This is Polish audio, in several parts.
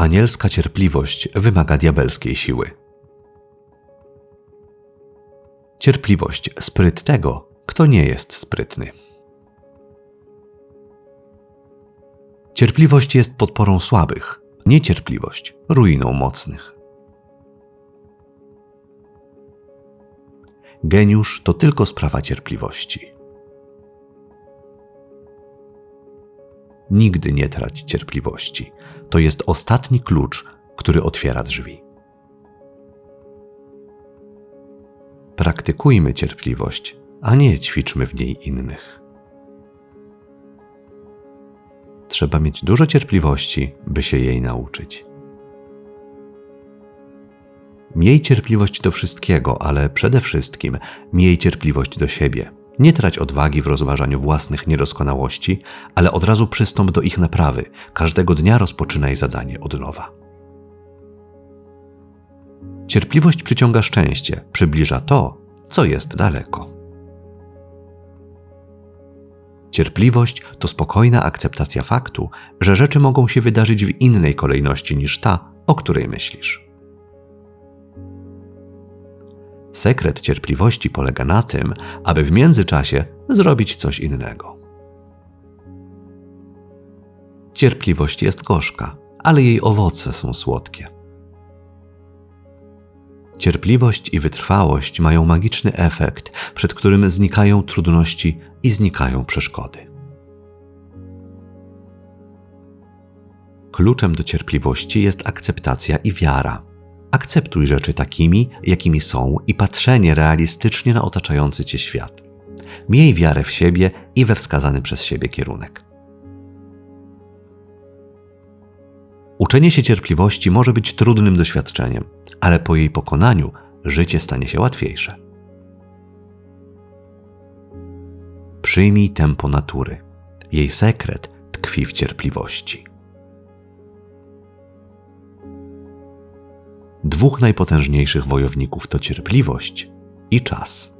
Anielska cierpliwość wymaga diabelskiej siły. Cierpliwość spryt tego, kto nie jest sprytny. Cierpliwość jest podporą słabych, niecierpliwość ruiną mocnych. Geniusz to tylko sprawa cierpliwości. Nigdy nie trać cierpliwości. To jest ostatni klucz, który otwiera drzwi. Praktykujmy cierpliwość, a nie ćwiczmy w niej innych. Trzeba mieć dużo cierpliwości, by się jej nauczyć. Miej cierpliwość do wszystkiego, ale przede wszystkim miej cierpliwość do siebie. Nie trać odwagi w rozważaniu własnych niedoskonałości, ale od razu przystąp do ich naprawy. Każdego dnia rozpoczynaj zadanie od nowa. Cierpliwość przyciąga szczęście, przybliża to, co jest daleko. Cierpliwość to spokojna akceptacja faktu, że rzeczy mogą się wydarzyć w innej kolejności niż ta, o której myślisz. Sekret cierpliwości polega na tym, aby w międzyczasie zrobić coś innego. Cierpliwość jest gorzka, ale jej owoce są słodkie. Cierpliwość i wytrwałość mają magiczny efekt, przed którym znikają trudności i znikają przeszkody. Kluczem do cierpliwości jest akceptacja i wiara Akceptuj rzeczy takimi, jakimi są i patrzenie realistycznie na otaczający cię świat. Miej wiarę w siebie i we wskazany przez siebie kierunek. Uczenie się cierpliwości może być trudnym doświadczeniem, ale po jej pokonaniu życie stanie się łatwiejsze. Przyjmij tempo natury. Jej sekret tkwi w cierpliwości. Dwóch najpotężniejszych wojowników to cierpliwość i czas.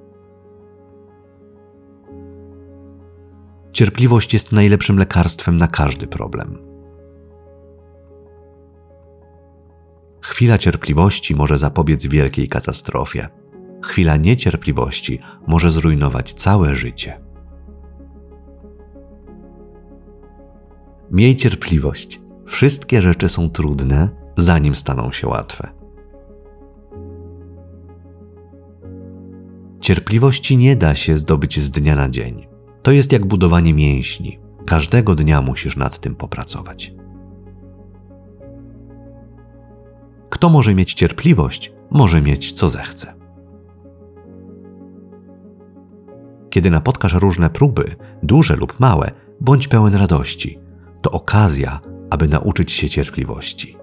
Cierpliwość jest najlepszym lekarstwem na każdy problem. Chwila cierpliwości może zapobiec wielkiej katastrofie. Chwila niecierpliwości może zrujnować całe życie. Miej cierpliwość. Wszystkie rzeczy są trudne, zanim staną się łatwe. Cierpliwości nie da się zdobyć z dnia na dzień. To jest jak budowanie mięśni. Każdego dnia musisz nad tym popracować. Kto może mieć cierpliwość, może mieć co zechce. Kiedy napotkasz różne próby, duże lub małe, bądź pełen radości. To okazja, aby nauczyć się cierpliwości.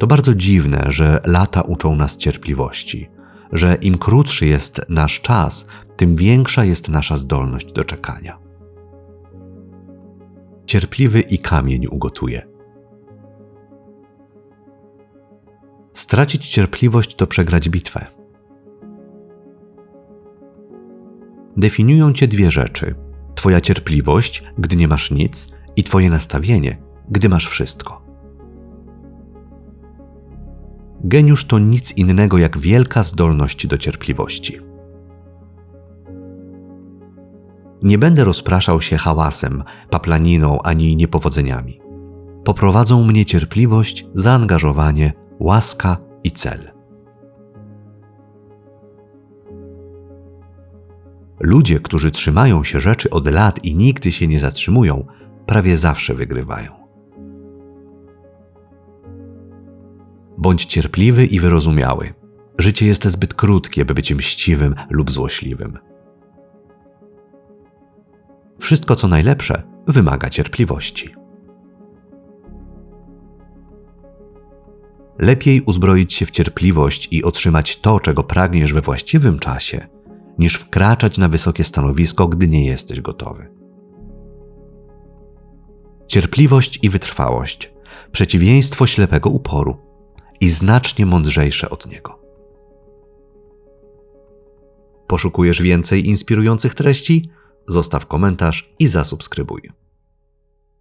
To bardzo dziwne, że lata uczą nas cierpliwości, że im krótszy jest nasz czas, tym większa jest nasza zdolność do czekania. Cierpliwy i kamień ugotuje. Stracić cierpliwość to przegrać bitwę. Definiują cię dwie rzeczy: Twoja cierpliwość, gdy nie masz nic, i Twoje nastawienie, gdy masz wszystko. Geniusz to nic innego jak wielka zdolność do cierpliwości. Nie będę rozpraszał się hałasem, paplaniną ani niepowodzeniami. Poprowadzą mnie cierpliwość, zaangażowanie, łaska i cel. Ludzie, którzy trzymają się rzeczy od lat i nigdy się nie zatrzymują, prawie zawsze wygrywają. Bądź cierpliwy i wyrozumiały. Życie jest zbyt krótkie, by być mściwym lub złośliwym. Wszystko, co najlepsze, wymaga cierpliwości. Lepiej uzbroić się w cierpliwość i otrzymać to, czego pragniesz we właściwym czasie, niż wkraczać na wysokie stanowisko, gdy nie jesteś gotowy. Cierpliwość i wytrwałość przeciwieństwo ślepego uporu i znacznie mądrzejsze od niego. Poszukujesz więcej inspirujących treści? Zostaw komentarz i zasubskrybuj.